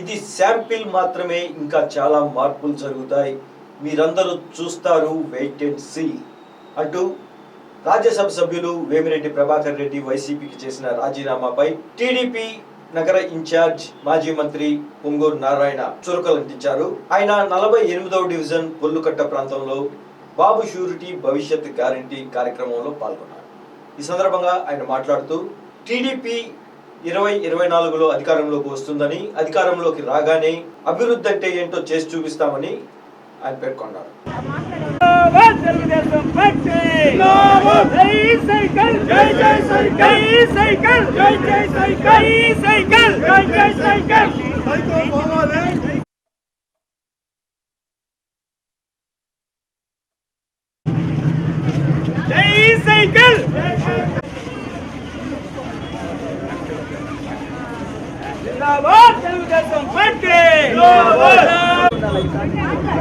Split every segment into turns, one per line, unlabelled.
ఇది శాంపిల్ మాత్రమే ఇంకా చాలా మార్పులు జరుగుతాయి. మీరందరూ చూస్తారు వెయిట్ అండ్ సీ అంటూ రాజ్యసభ సభ్యులు వేమిరెడ్డి ప్రభాకర్ రెడ్డి వైసీపీకి చేసిన రాజీనామాపై టీడీపీ నగర ఇన్ఛార్జ్ మాజీ మంత్రి పొంగూరు నారాయణ చురకలంటించారు. ఆయన నలభై ఎనిమిదవ డివిజన్ పొల్లుకట్ట ప్రాంతంలో బాబు షూరిటీ భవిష్యత్ గ్యారంటీ కార్యక్రమంలో పాల్గొన్నారు. ఈ సందర్భంగా ఆయన మాట్లాడుతూ టీడీపీ ఇరవై ఇరవై నాలుగులో అధికారంలోకి వస్తుందని అధికారంలోకి రాగానే అభివృద్ధి అంటే ఏంటో చేసి చూపిస్తామని ఆయన పేర్కొన్నారు.
సైకిల్.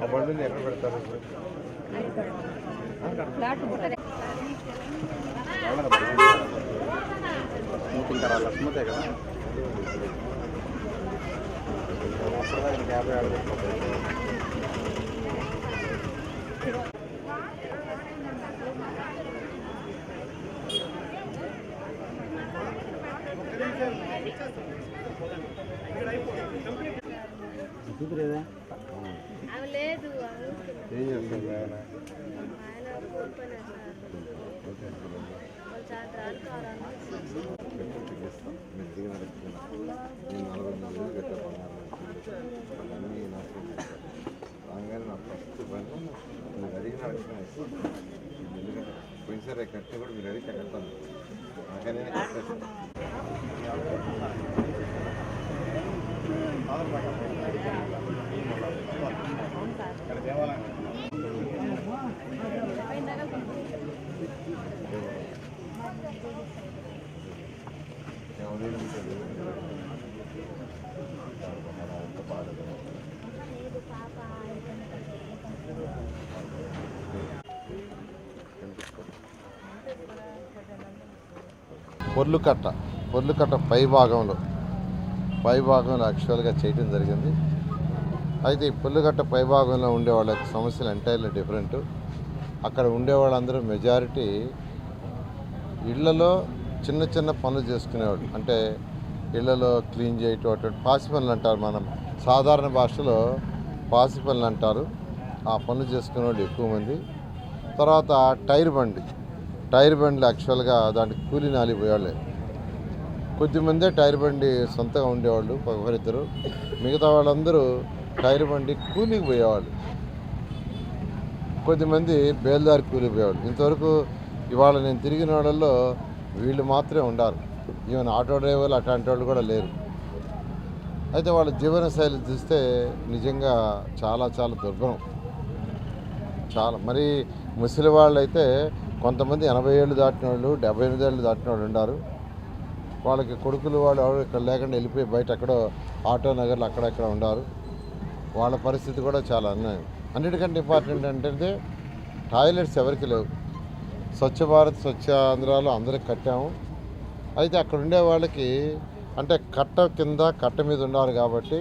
ఆ బండిని ఎక్కడ పెడతారు ఇప్పుడు? లక్ష్మతే కదా యాభై
లేదు
ఏం చేస్తుంది ఆయన నేను నలభై కట్టేపన్నారు అన్నీ నాకు రాగానే నా ఫస్ట్ పని మీరు అడిగిన అడిగిన ఎందుకంటే పోయినసారి కట్టి కూడా మీరు అడిగితే కట్టాను నాకనే కట్టేస్తాను ఎవరైనా ఉంటుంది అంత పొర్లుకట్ట పొర్లుకట్ట పై భాగంలో పై భాగంలో యాక్చువల్గా చేయడం జరిగింది. అయితే ఈ పొర్లుకట్ట పై భాగంలో ఉండే వాళ్ళ సమస్యలు ఎంటైర్లీ డిఫరెంట్ అక్కడ ఉండే వాళ్ళందరూ మెజారిటీ ఇళ్ళలో చిన్న చిన్న పనులు చేసుకునేవాళ్ళు. అంటే ఇళ్ళలో క్లీన్ చేయటం అటువంటి పాసి పనులు అంటారు మనం. సాధారణ భాషలో పాసి పనులు అంటారు. ఆ పనులు చేసుకునే వాళ్ళు ఎక్కువ మంది. తర్వాత టైర్ బండి. టైర్ బండ్లు యాక్చువల్గా దానికి కూలి నాలిపోయేవాళ్ళే కొద్దిమందే టైర్ బండి సొంతగా ఉండేవాళ్ళు ఒకరిద్దరు మిగతా వాళ్ళందరూ టైర్ బండి కూలికి పోయేవాళ్ళు. కొద్దిమంది బేల్దారి కూలికి పోయేవాళ్ళు. ఇంతవరకు ఇవాళ నేను తిరిగిన వాళ్ళల్లో వీళ్ళు మాత్రమే ఉండారు. ఈవెన్ ఆటో డ్రైవర్లు అట్లాంటి వాళ్ళు కూడా లేరు. అయితే వాళ్ళ జీవన శైలి చూస్తే నిజంగా చాలా చాలా దుర్భరం చాలా మరి ముసలి వాళ్ళు అయితే కొంతమంది ఎనభై ఏళ్ళు దాటిన వాళ్ళు డెబ్బై ఎనిమిది ఏళ్ళు దాటిన వాళ్ళు ఉన్నారు. వాళ్ళకి కొడుకులు వాళ్ళు ఎవరు ఇక్కడ లేకుండా వెళ్ళిపోయి బయట ఎక్కడో ఆటో నగర్లు అక్కడక్కడ ఉన్నారు. వాళ్ళ పరిస్థితి కూడా చాలా అన్యాయం. అన్నిటికంటే ఇంపార్టెంట్ ఏంటంటే టాయిలెట్స్ ఎవరికి లేవు. స్వచ్ఛ భారత్ స్వచ్ఛ ఆంధ్రాలో అందరికి కట్టాము. అయితే అక్కడ ఉండే వాళ్ళకి అంటే కట్ట కింద కట్ట మీద ఉన్నారు కాబట్టి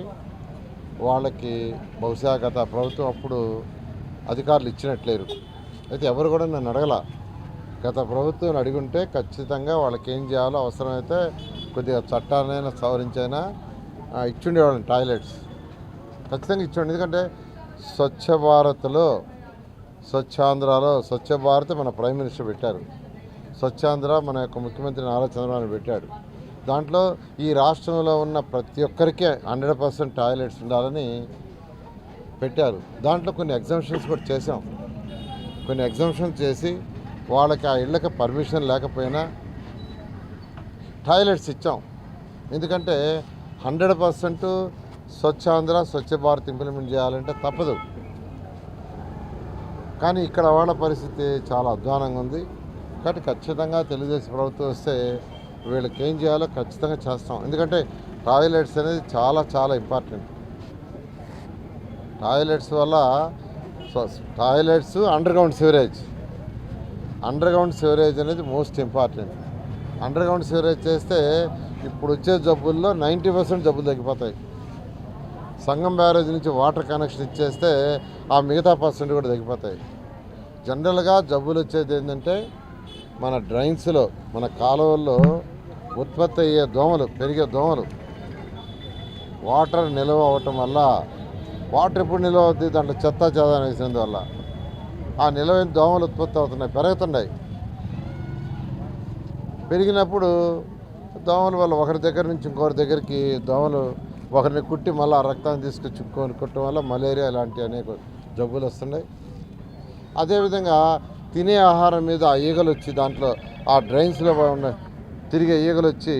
వాళ్ళకి బహుశా గత ప్రభుత్వం అప్పుడు అధికారులు ఇచ్చినట్లేరు. అయితే ఎవరు కూడా నన్ను అడగల. గత ప్రభుత్వం అడుగుంటే ఖచ్చితంగా వాళ్ళకి ఏం చేయాలో అవసరమైతే కొద్దిగా చట్టాలైనా సవరించైనా ఆ, ఇచ్చుండేవాళ్ళని టాయిలెట్స్. ఖచ్చితంగా ఇచ్చుండే ఎందుకంటే స్వచ్ఛ భారత్లో స్వచ్ఛాంధ్రలో స్వచ్ఛ భారత్ మన ప్రైమ్ మినిస్టర్ పెట్టారు. స్వచ్ఛాంధ్ర మన యొక్క ముఖ్యమంత్రి నారా చంద్రబాబు పెట్టాడు. దాంట్లో ఈ రాష్ట్రంలో ఉన్న ప్రతి ఒక్కరికి హండ్రెడ్ పర్సెంట్ టాయిలెట్స్ ఉండాలని పెట్టారు. దాంట్లో కొన్ని ఎగ్జామ్షన్స్ కూడా చేసాం కొన్ని ఎగ్జామ్షన్స్ చేసి వాళ్ళకి ఆ ఇళ్ళకి పర్మిషన్ లేకపోయినా టాయిలెట్స్ ఇచ్చాం. ఎందుకంటే hundred percent Swachh Andhra Swachh Bharat implement చేయాలంటే తప్పదు. కానీ ఇక్కడ వాళ్ళ పరిస్థితి చాలా అధ్వానంగా ఉంది. కాబట్టి ఖచ్చితంగా తెలుగుదేశం ప్రభుత్వం వస్తే వీళ్ళకి ఏం చేయాలో ఖచ్చితంగా చేస్తాం. ఎందుకంటే టాయిలెట్స్ అనేది చాలా చాలా ఇంపార్టెంట్. టాయిలెట్స్ వల్ల toilets underground sewerage. Underground sewerage అనేది most important. Underground sewerage చేస్తే ఇప్పుడు వచ్చే జబ్బుల్లో నైంటీ పర్సెంట్ జబ్బులు తగ్గిపోతాయి. సంగం బ్యారేజ్ నుంచి వాటర్ కనెక్షన్ ఇచ్చేస్తే ఆ మిగతా పర్సెంట్ కూడా తగ్గిపోతాయి. జనరల్గా జబ్బులు వచ్చేది ఏంటంటే మన డ్రైన్స్లో మన కాలువల్లో ఉత్పత్తి అయ్యే దోమలు పెరిగే దోమలు వాటర్ నిల్వ అవ్వటం వల్ల వాటర్ ఎప్పుడు నిల్వ అవుతుంది దాంట్లో చెత్త చెద వేసినందువల్ల ఆ నిలవైన దోమలు ఉత్పత్తి అవుతున్నాయి పెరుగుతున్నాయి. పెరిగినప్పుడు దోమల వల్ల ఒకరి దగ్గర నుంచి ఇంకొకరి దగ్గరికి దోమలు ఒకరిని కుట్టి మళ్ళీ ఆ రక్తాన్ని తీసుకొచ్చి ఇంకొకరిని కుట్టడం వల్ల మలేరియా ఇలాంటి అనేక జబ్బులు వస్తున్నాయి. అదేవిధంగా తినే ఆహారం మీద ఆ ఈగలు వచ్చి దాంట్లో ఆ డ్రైన్స్లో ఉన్న తిరిగే ఈగలు వచ్చి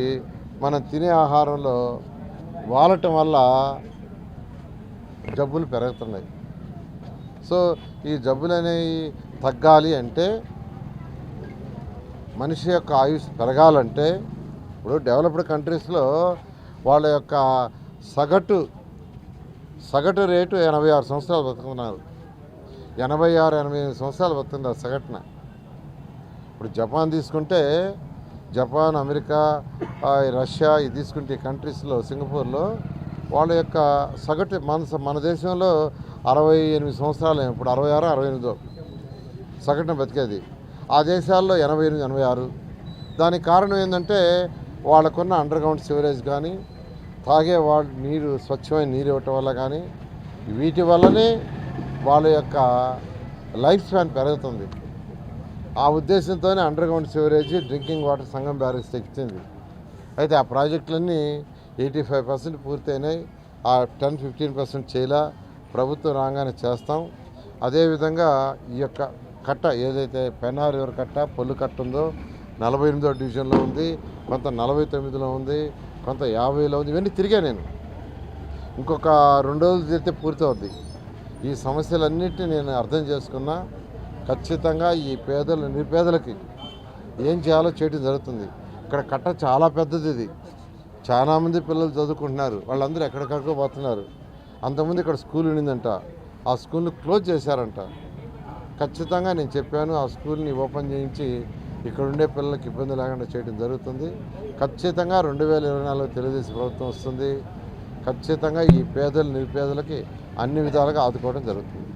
మనం తినే ఆహారంలో వాలటం వల్ల జబ్బులు పెరుగుతున్నాయి. సో ఈ జబ్బులు అనేవి తగ్గాలి అంటే మనిషి యొక్క ఆయుష్ పెరగాలంటే ఇప్పుడు డెవలప్డ్ కంట్రీస్లో వాళ్ళ యొక్క సగటు సగటు రేటు ఎనభై ఆరు సంవత్సరాలు బతుకుతున్నారు. ఎనభై ఆరు ఎనభై ఎనిమిది సంవత్సరాలు బతుకుతున్నారు సగటున ఇప్పుడు జపాన్ తీసుకుంటే జపాన్ అమెరికా రష్యా ఇది తీసుకుంటే కంట్రీస్లో సింగపూర్లో వాళ్ళ యొక్క సగటు మన మన దేశంలో అరవై ఎనిమిది సంవత్సరాలు ఇప్పుడు అరవై ఆరు అరవై ఎనిమిదో సగటున బతికేది. ఆ దేశాల్లో ఎనభై ఎనిమిది ఎనభై ఆరు. దానికి కారణం ఏంటంటే వాళ్ళకున్న అండర్గ్రౌండ్ సివరేజ్ కానీ తాగే వాళ్ళ నీరు స్వచ్ఛమైన నీరు ఇవ్వటం వల్ల కానీ వీటి వల్లనే వాళ్ళ యొక్క లైఫ్ స్పాన్ పెరుగుతుంది. ఆ ఉద్దేశంతోనే underground sewerage drinking water Sangam barrage తెచ్చింది. అయితే ఆ ప్రాజెక్టులన్నీ ఎయిటీ ఫైవ్ పర్సెంట్ పూర్తయినాయి. ఆ టెన్ ఫిఫ్టీన్ పర్సెంట్ చేయలా ప్రభుత్వం రాగానే చేస్తాం. అదేవిధంగా ఈ యొక్క కట్ట ఏదైతే పెన్నార్ రివర్ కట్ట పొల్లు కట్ట ఉందో నలభై ఎనిమిదో డివిజన్లో ఉంది కొంత నలభై తొమ్మిదిలో ఉంది కొంత యాభైలో ఉంది ఇవన్నీ తిరిగా నేను. ఇంకొక రెండు రోజులు తిరిగితే పూర్తి అవుద్ది ఈ సమస్యలన్నింటినీ నేను అర్థం చేసుకున్నా ఖచ్చితంగా ఈ పేదలు నిరుపేదలకి ఏం చేయాలో చేయడం జరుగుతుంది. ఇక్కడ కట్ట చాలా పెద్దది ఇది. చాలామంది పిల్లలు చదువుకుంటున్నారు. వాళ్ళందరూ ఎక్కడికక్కడ పోతున్నారు. అంతకుముందు ఇక్కడ స్కూల్ ఉండిందంట. ఆ స్కూల్ని క్లోజ్ చేశారంట. ఖచ్చితంగా నేను చెప్పాను ఆ స్కూల్ని ఓపెన్ చేయించి ఇక్కడ ఉండే పిల్లలకి ఇబ్బంది లేకుండా చేయడం జరుగుతుంది. ఖచ్చితంగా రెండు వేల ఇరవై నాలుగు తెలుగుదేశం ప్రభుత్వం వస్తుంది. ఖచ్చితంగా ఈ పేదలు నిరుపేదలకి అన్ని విధాలుగా ఆదుకోవడం జరుగుతుంది.